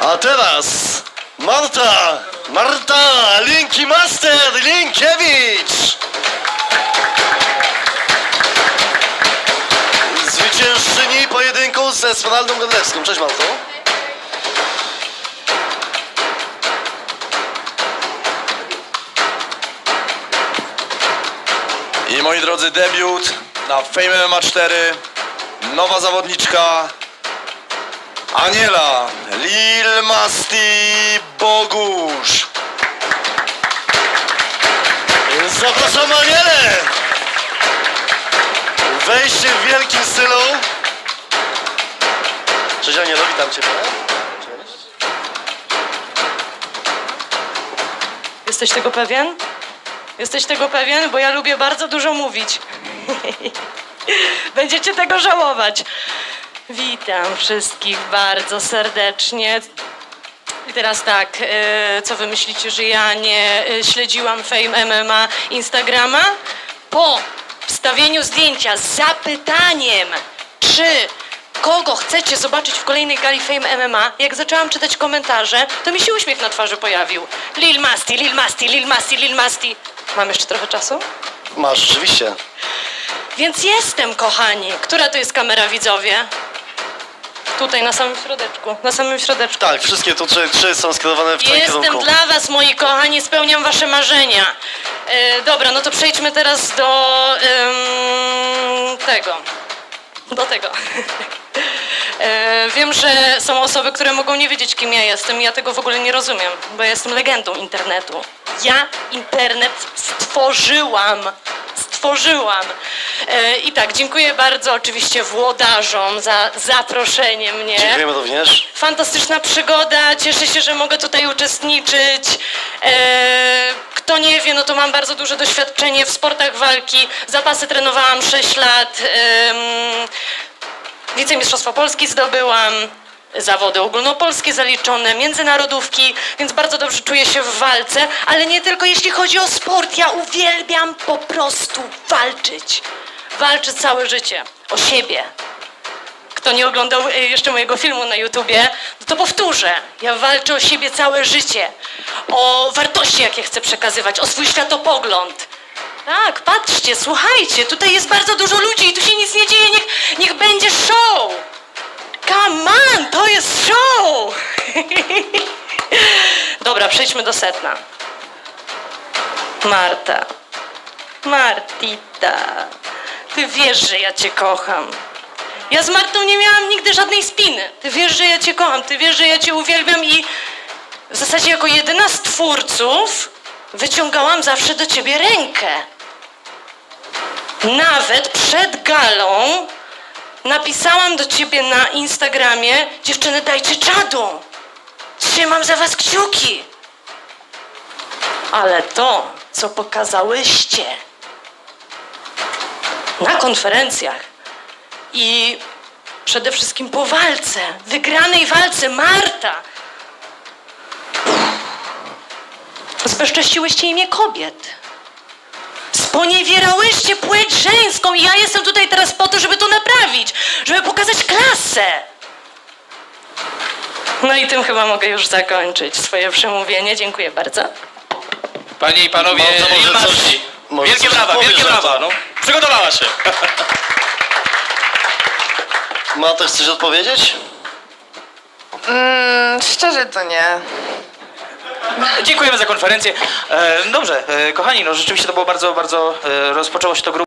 A teraz Marta, Marta Linki Master Linkiewicz. Zwyciężczyni pojedynku ze Esmeraldą Godlewską. Cześć Marto. I moi drodzy, debiut na Fame MMA 4. Nowa zawodniczka Aniela Lil Masti Bogusz. Zapraszamy Anielę. Wejście w wielkim stylu. Cześć Anielo, witam Cię. Cześć. Jesteś tego pewien? Jesteś tego pewien? Bo ja lubię bardzo dużo mówić. Będziecie tego żałować. Witam wszystkich bardzo serdecznie. I teraz tak, e, co wy myślicie, że ja nie e, śledziłam Fame MMA Instagrama? Po wstawieniu zdjęcia z zapytaniem, czy kogo chcecie zobaczyć w kolejnej gali Fame MMA, jak zaczęłam czytać komentarze, to mi się uśmiech na twarzy pojawił. Lil Masti, Lil Masti, Lil Masti, Lil Masti. Mam jeszcze trochę czasu? Masz, rzeczywiście. Więc jestem, kochani. Która to jest kamera, widzowie? Tutaj, na samym środeczku. Na samym środeczku. Tak, wszystkie tu trzy, trzy są skierowane w Twoim Jestem kierunku. dla was, moi kochani, spełniam wasze marzenia. E, dobra, no to przejdźmy teraz do em, tego. Do tego. E, wiem, że są osoby, które mogą nie wiedzieć, kim ja jestem. Ja tego w ogóle nie rozumiem, bo ja jestem legendą internetu. Ja internet stworzyłam. Stworzyłam. E, I tak, dziękuję bardzo oczywiście włodarzom za zaproszenie mnie. Dziękujemy również. Fantastyczna przygoda, cieszę się, że mogę tutaj uczestniczyć. E, kto nie wie, no to mam bardzo duże doświadczenie w sportach walki. Zapasy trenowałam 6 lat. Em, Wicemistrzostwo Polski zdobyłam. Zawody ogólnopolskie zaliczone, międzynarodówki, więc bardzo dobrze czuję się w walce, ale nie tylko jeśli chodzi o sport. Ja uwielbiam po prostu walczyć. Walczę całe życie o siebie, kto nie oglądał y, jeszcze mojego filmu na YouTubie, to powtórzę. Ja walczę o siebie całe życie. O wartości, jakie chcę przekazywać, o swój światopogląd. Tak, patrzcie, słuchajcie, tutaj jest bardzo dużo ludzi i tu się nic nie dzieje, niech, niech będzie show. Come jest show. Dobra, przejdźmy do setna. Marta. Martita. Ty wiesz, że ja cię kocham. Ja z Martą nie miałam nigdy żadnej spiny. Ty wiesz, że ja cię kocham, ty wiesz, że ja cię uwielbiam i w zasadzie jako jedyna z twórców wyciągałam zawsze do ciebie rękę. Nawet przed galą napisałam do ciebie na Instagramie dziewczyny dajcie czadu. Trzymam za was kciuki. Ale to, co pokazałyście na konferencjach, i przede wszystkim po walce, wygranej walce Marta. Zbezcześciłyście imię kobiet. Sponiewierałyście płeć żeńską i ja jestem tutaj teraz po to, żeby to naprawić, żeby pokazać klasę. No i tym chyba mogę już zakończyć swoje przemówienie. Dziękuję bardzo. Panie i panowie, może coś- może Wielkie coś brawa, powiesz wielkie na to? brawa. No. Przygotowała się. Marta, chcesz odpowiedzieć? Mm, szczerze to nie. Dziękujemy za konferencję. E, dobrze, e, kochani, no rzeczywiście to było bardzo, bardzo, e, rozpoczęło się to grubo.